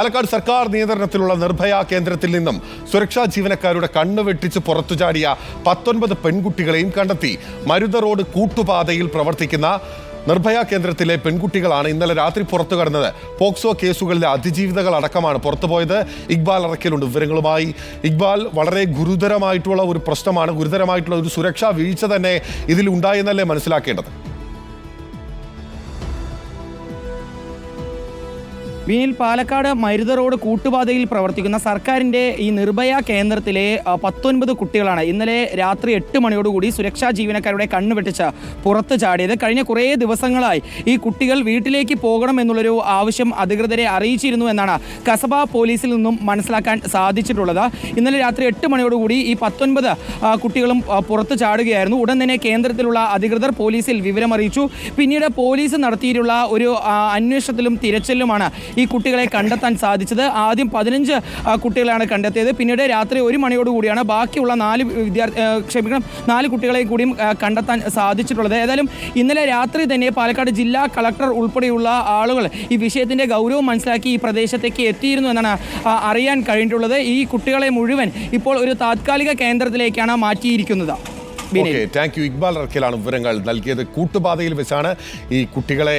പാലക്കാട് സർക്കാർ നിയന്ത്രണത്തിലുള്ള നിർഭയ കേന്ദ്രത്തിൽ നിന്നും സുരക്ഷാ ജീവനക്കാരുടെ കണ്ണ് വെട്ടിച്ച് പുറത്തു ചാടിയ പത്തൊൻപത് പെൺകുട്ടികളെയും കണ്ടെത്തി. മരുത റോഡ് കൂട്ടുപാതയിൽ പ്രവർത്തിക്കുന്ന നിർഭയ കേന്ദ്രത്തിലെ പെൺകുട്ടികളാണ് ഇന്നലെ രാത്രി പുറത്തു കടന്നത്. പോക്സോ കേസുകളിലെ അതിജീവിതകൾ അടക്കമാണ് പുറത്തുപോയത് ഇക്ബാൽ അറക്കലുണ്ട് വിവരങ്ങളുമായി. ഇക്ബാൽ വളരെ ഗുരുതരമായിട്ടുള്ള ഒരു പ്രശ്നമാണ്. ഗുരുതരമായിട്ടുള്ള ഒരു സുരക്ഷാ വീഴ്ച തന്നെ ഇതിൽ ഉണ്ടായെന്നല്ലേ മനസ്സിലാക്കേണ്ടത്? വിനിൽ പാലക്കാട് മരുത റോഡ് കൂട്ടുപാതയിൽ പ്രവർത്തിക്കുന്ന സർക്കാരിന്റെ ഈ നിർഭയ കേന്ദ്രത്തിലെ പത്തൊൻപത് കുട്ടികളാണ് ഇന്നലെ രാത്രി എട്ട് മണിയോടുകൂടി സുരക്ഷാ ജീവനക്കാരുടെ കണ്ണ് വെട്ടിച്ച് പുറത്ത് ചാടിയത്. കഴിഞ്ഞ കുറേ ദിവസങ്ങളായി ഈ കുട്ടികൾ വീട്ടിലേക്ക് പോകണം എന്നുള്ളൊരു ആവശ്യം അധികൃതരെ അറിയിച്ചിരുന്നു എന്നാണ് കസബ പോലീസിൽ നിന്നും മനസ്സിലാക്കാൻ സാധിച്ചിട്ടുള്ളത്. ഇന്നലെ രാത്രി എട്ട് മണിയോടുകൂടി ഈ പത്തൊൻപത് കുട്ടികളും പുറത്തു ചാടുകയായിരുന്നു. ഉടൻ തന്നെ കേന്ദ്രത്തിലുള്ള അധികൃതർ പോലീസിൽ വിവരമറിയിച്ചു. പിന്നീട് പോലീസ് നടത്തിയിട്ടുള്ള ഒരു അന്വേഷണത്തിലും തിരച്ചിലുമാണ് ഈ കുട്ടികളെ കണ്ടെത്താൻ സാധിച്ചത്. ആദ്യം പതിനഞ്ച് കുട്ടികളെയാണ് കണ്ടെത്തിയത്. പിന്നീട് രാത്രി ഒരു മണിയോടുകൂടിയാണ് ബാക്കിയുള്ള നാല് വിദ്യാർത്ഥി ക്ഷമിക്കണം നാല് കുട്ടികളെ കൂടിയും കണ്ടെത്താൻ സാധിച്ചിട്ടുള്ളത്. ഏതായാലും ഇന്നലെ രാത്രി തന്നെ പാലക്കാട് ജില്ലാ കളക്ടർ ഉൾപ്പെടെയുള്ള ആളുകൾ ഈ വിഷയത്തിന്റെ ഗൗരവം മനസ്സിലാക്കി ഈ പ്രദേശത്തേക്ക് എത്തിയിരുന്നു എന്നാണ് അറിയാൻ കഴിഞ്ഞിട്ടുള്ളത്. ഈ കുട്ടികളെ മുഴുവൻ ഇപ്പോൾ ഒരു താത്കാലിക കേന്ദ്രത്തിലേക്കാണ് മാറ്റിയിരിക്കുന്നത്. ഓക്കെ താങ്ക് യു ഇക്ബാൽ റക്കിലാണ് വിവരങ്ങൾ നൽകിയത്. കൂട്ടുപാതയിൽ വെച്ചാണ് ഈ കുട്ടികളെ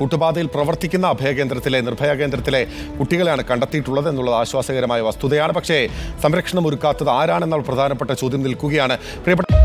കൂട്ടുപാതയിൽ പ്രവർത്തിക്കുന്ന അഭയകേന്ദ്രത്തിലെ നിർഭയ കേന്ദ്രത്തിലെ കുട്ടികളെയാണ് കണ്ടെത്തിയിട്ടുള്ളത് എന്നുള്ളത് ആശ്വാസകരമായ വസ്തുതയാണ്. പക്ഷേ സംരക്ഷണം ഒരുക്കാത്തത് ആരാണെന്നുള്ള പ്രധാനപ്പെട്ട ചോദ്യം നിൽക്കുകയാണ്. പ്രിയപ്പെട്ട